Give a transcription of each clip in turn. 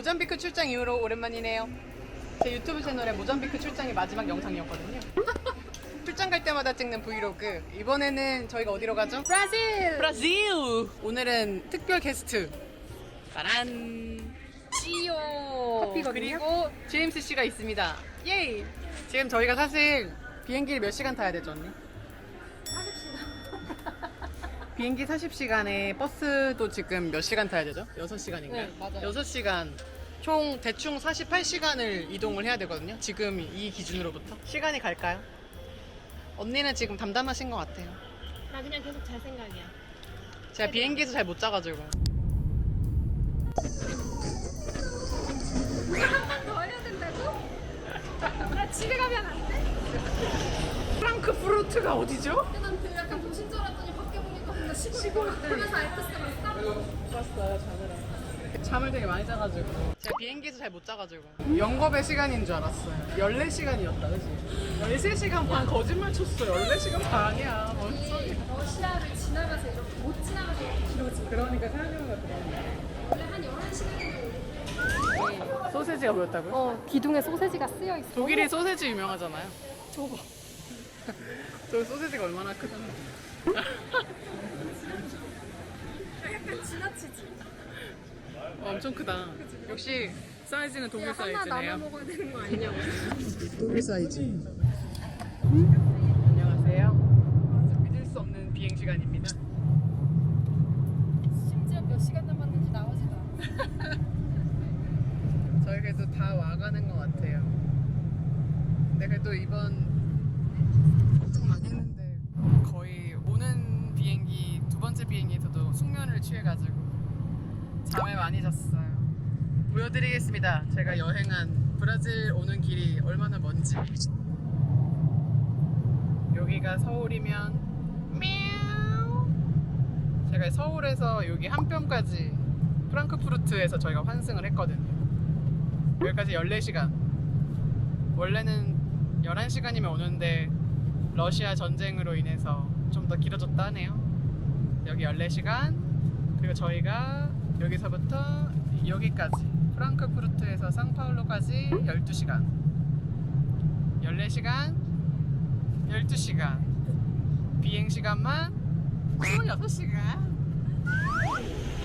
모잠비크 출장 이후로 오랜만이네요. 제 유튜브 채널에 모잠비크 출장이 마지막 영상이었거든요. 출장 갈 때마다 찍는 브이로그. 이번에는 저희가 어디로 가죠? 브라질 브라질! 오늘은 특별 게스트. 짜란! 지오 커피거든요. 그리고 제임스 씨가 있습니다. 예이! 지금 저희가 사실 비행기를 몇 시간 타야 되죠, 언니? 40시간 비행기 40시간에 버스도 지금 몇 시간 타야 되죠? 6시간인가요? 네, 맞아요. 6시간. 총 대충 48시간을 이동을 해야 되거든요. 지금 이 기준으로부터. 시간이 갈까요? 언니는 지금 담담하신 것 같아요. 나 그냥 계속 잘 생각이야 제가 비행기에서 잘 못 자가지고. 더 해야 된다고? 나 집에 가면 안 돼? 프랑크푸르트가 어디죠? 난그 약간 도심 줄알 뭔가 시골 그러면서 알프스가 싹 봤어요, 자느라. 잠을 되게 많이 자가지고. 제가 비행기에서 잘 못 자가지고. 영겁의 시간인 줄 알았어요. 14시간이었다, 그치? 13시간 반 거짓말 쳤어. 14시간 반이야. 뭔 소리야. 러시아를 지나가서 이렇게 못 지나가서 이렇게 길어지 그러니까 생각해보니까. 원래 한 11시간이면 소세지가 뭐였다고요? 어 기둥에 소세지가 쓰여 있어 독일이 소세지 유명하잖아요. 저거. 저 소세지가 얼마나 크잖아. 약간 지나치지 와, 엄청 크다. 역시 사이즈는 하나 남아 사이즈네요. 먹어야 되는 거 아니냐고 독일 사이즈. 안녕하세요. 믿을 수 없는 비행 시간입니다. 심지어 몇 시간 남았는지 나오지도 않아 저희 그래도 다 와가는 것 같아요. 근데 그래도 이번 걱정 많이 했는데 거의 오는 비행기 두 번째 비행기에서도 숙면을 취해가지고 잠을 많이 잤어요. 보여드리겠습니다. 제가 여행한 브라질 오는 길이 얼마나 먼지. 여기가 서울이면 미야우. 제가 서울에서 여기 한편까지 프랑크푸르트에서 저희가 환승을 했거든요. 여기까지 14시간. 원래는 11시간이면 오는데 러시아 전쟁으로 인해서 좀 더 길어졌다 하네요. 여기 14시간. 그리고 저희가 여기서부터 여기까지 프랑크푸르트에서 상파울로까지 12시간. 14시간. 12시간. 비행 시간만 26시간.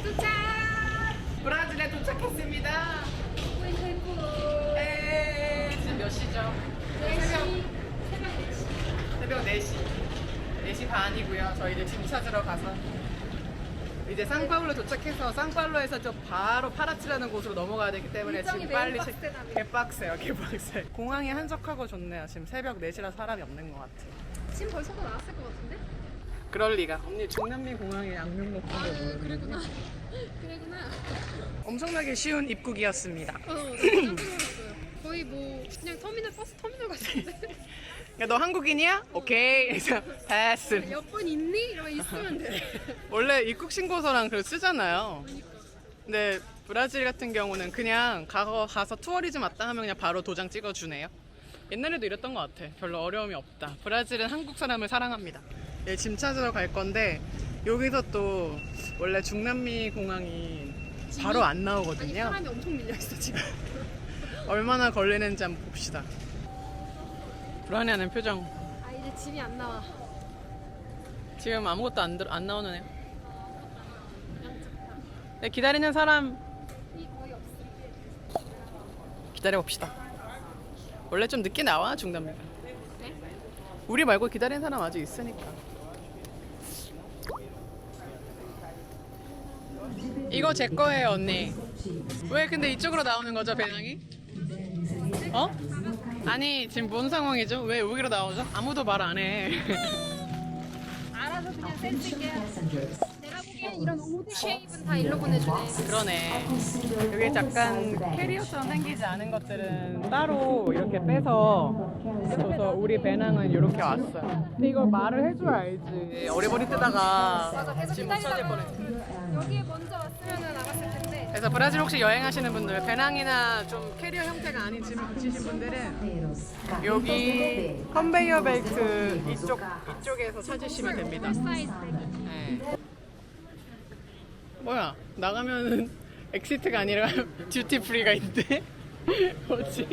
도착! 브라질에 도착했습니다. 에 지금 몇 시죠? 새벽 4시. 4시 반이고요. 저희들 짐 찾으러 가서 이제 상파울로 도착해서 상파울로에서 좀 바로 파라치라는 곳으로 넘어가야 되기 때문에 지금 빨리 빡세다며. 개빡세요, 개빡세. 공항이 한적하고 좋네요. 지금 새벽 4시라 사람이 없는 것 같아요. 지금 벌써도 나왔을 것 같은데? 그럴 리가. 언니 중남미 공항에 양명 높은 거 모르는 그러구나 그러구나 엄청나게 쉬운 입국이었습니다. 어 깜짝 놀랐어요 거의 뭐 그냥 터미널 버스 터미널 같은데 야, 너 한국인이야? 오케이. 그래서 패스. 여권 있니? 이러면 있으면 돼 원래 입국 신고서랑 그걸 쓰잖아요. 근데 브라질 같은 경우는 그냥 가서, 가서 투어리즘 왔다 하면 그냥 바로 도장 찍어주네요. 옛날에도 이랬던 것 같아. 별로 어려움이 없다. 브라질은 한국 사람을 사랑합니다. 예, 짐 찾으러 갈 건데 여기서 또 원래 중남미 공항이 바로 안 아니 나오거든요. 사람이 엄청 밀려있어 지금 얼마나 걸리는지 한번 봅시다. 불안해하는 표정. 아 이제 짐이 안 나와 지금 아무것도 안, 들, 안 나오는 애. 네, 기다리는 사람 이 거의 없어 기다려 봅시다. 원래 좀 늦게 나와 중남미가. 네? 우리 말고 기다리는 사람 아직 있으니까. 이거 제 거예요 언니. 왜 근데 이쪽으로 나오는 거죠 배낭이? 어? 아니 지금 뭔 상황이죠? 왜 여기로 나오죠? 아무도 말 안 해. 알아서 그냥 내가 보기엔 이런 오드 쉐입은 다 일로 보내주네 그러네. 여기 약간 캐리어처럼 생기지 않은 것들은 따로 이렇게 빼서 줘서 우리 배낭은 이렇게 왔어요. 근데 이걸 말을 해줘야 알지. 어리버리 뜨다가 맞아 계속 기다리다가. 그, 여기에 먼저 왔으면 나갔을 텐데 그래서 브라질 혹시 여행하시는 분들 배낭이나 좀 캐리어 형태가 아닌 짐을 붙이신 분들은 여기 컨베이어 벨트 이쪽 이쪽에서 찾으시면 됩니다. 사이즈 네. 뭐야 나가면은 엑시트가 아니라 듀티 프리가 있대. 뭐지?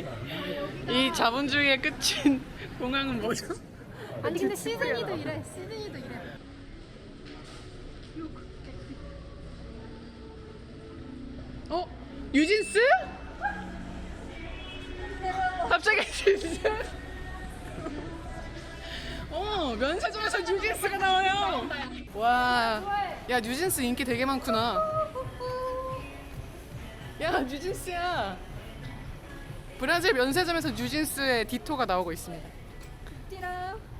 이 자본주의의 끝인 공항은 뭐죠? 아니 근데 시즈니도 이래. 시즈니도 이래. 어? 유진스? 갑자기 진스? 어 면세점에서 뉴진스가 나와요. 와, 야 뉴진스 인기 되게 많구나. 야 뉴진스야. 브라질 면세점에서 뉴진스의 디토가 나오고 있습니다.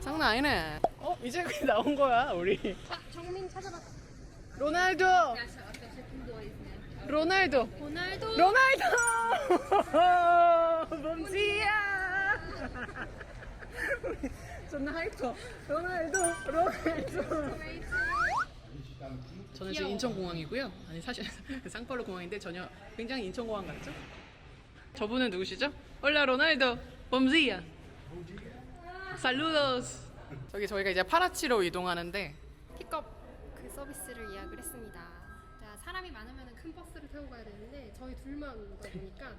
장난 아니네. 어 이제 나온 거야 우리. 아 정민 찾아봐. 로날도. 로날도. 호날두. 로날도! 몸지 야! 존나 하이퍼. 로날도, 로날도. 저는 지금 인천공항이고요. 아니 사실 상파울루 공항인데 전혀 굉장히 인천공항 같죠? 저분은 누구시죠? 홀라 로날도, 몸지야. 살루도스. 저기 저희가 이제 파라치로 이동하는데 픽업 그 서비스를 예약을 했습니다. 자, 사람이 많으면 큰 버스를 타고 가야 되는데 저희 둘만 오다 보니까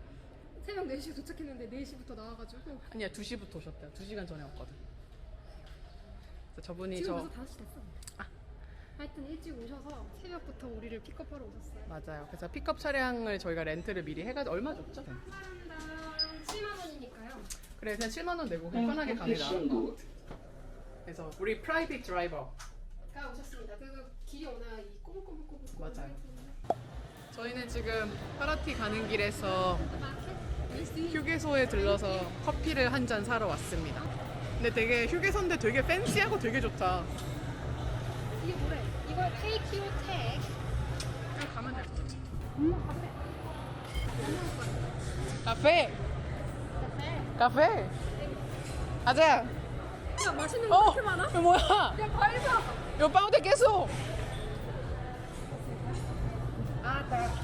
새벽 4시에 도착했는데 4시부터 나와가지고 아니야 2시부터 오셨대요. 2시간 전에 왔거든. 저분이 지금 저 벌써 5시 됐어. 하여튼 일찍 오셔서 새벽부터 우리를 픽업하러 오셨어요. 맞아요. 그래서 픽업 차량을 저희가 렌트를 미리 해가지고 얼마 줬죠? 사람당 7만 원이니까요. 그래 그냥 7만 원 내고 그냥 편하게 갑니다. 그래서 우리 프라이빗 드라이버 가 오셨습니다. 그 길이 워낙 이 꼬불꼬불꼬불 맞아요. 저희는 지금 파라티 가는 길에서 휴게소에 들러서 커피를 한 잔 사러 왔습니다. 근데 되게 휴게소인데 되게 팬시하고 되게 좋다. 이게 뭐래? 이걸 테이키오 택. 그냥 가면 될 것 같아. 음, 카페. 카페! 카페. 카페! 가자! 야, 맛있는 어! 거 이렇게 많아? 이거 뭐야? 야, 과일 사. Yo pago de queso.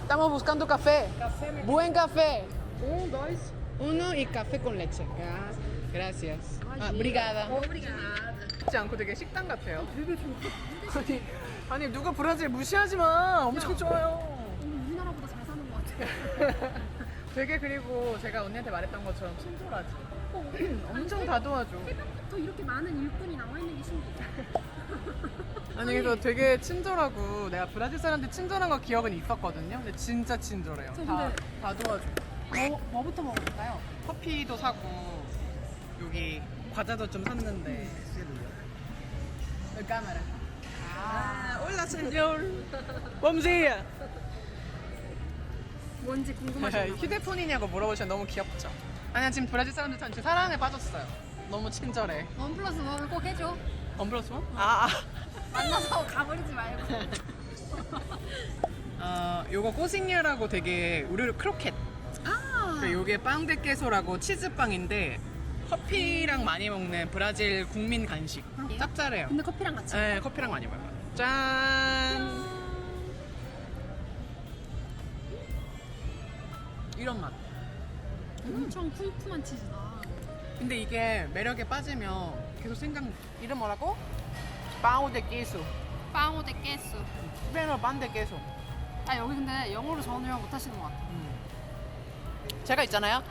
Estamos buscando café. Buen café. 오, 나이스. Uno y café con leche. Gra- Gracias. Ah, obrigada. 쉽지 않고 되게 식당 같아요. 되게 좋아. 아니, 아니 누가 브라질 무시하지 마. 엄청 좋아요. 오늘 우리나라보다 잘 사는 것 같아. 되게 그리고 제가 언니한테 말했던 것처럼 친절하지. 어, 엄청 다 도와줘. 새벽부터 이렇게 많은 일꾼이 나와 있는 게 신기해. 아니 그래서 되게 친절하고 내가 브라질 사람들 친절한 거 기억은 있었거든요. 근데 진짜 친절해요. 저 다, 근데- 다 도와줘. 뭐, 뭐부터 먹어볼까요? 커피도 사고 여기 과자도 좀 샀는데. 카메라. 아, 올라 senyor. 봄지야. 뭔지 궁금하시나요? 휴대폰이냐고 물어보시면 너무 귀엽죠. 아니야 지금 브라질 사람들 다 지금 사랑에 빠졌어요. 너무 친절해. 원 플러스 원을 꼭 해줘. 원 플러스 원? 아. 아. 만나서 가버리지 말고. 어, 요거 꼬식냐라고 되게 우리 크로켓. 아. 그 요게 빵데 깨소라고 치즈빵인데 커피랑 많이 먹는 브라질 국민 간식. 짭짤해요. 근데 커피랑 같이. 네, 커피랑 많이 먹어요. 짠. 이런 맛. 엄청 쿰쿰한 치즈다. 근데 이게 매력에 빠지면 계속 생각 이름 뭐라고? 빵오 데 깨소. 빵오 데 깨스. 스페인어 빵데 깨소. 아 여기 근데 영어로 전혀 못하시는 것 같아. 제가 있잖아요.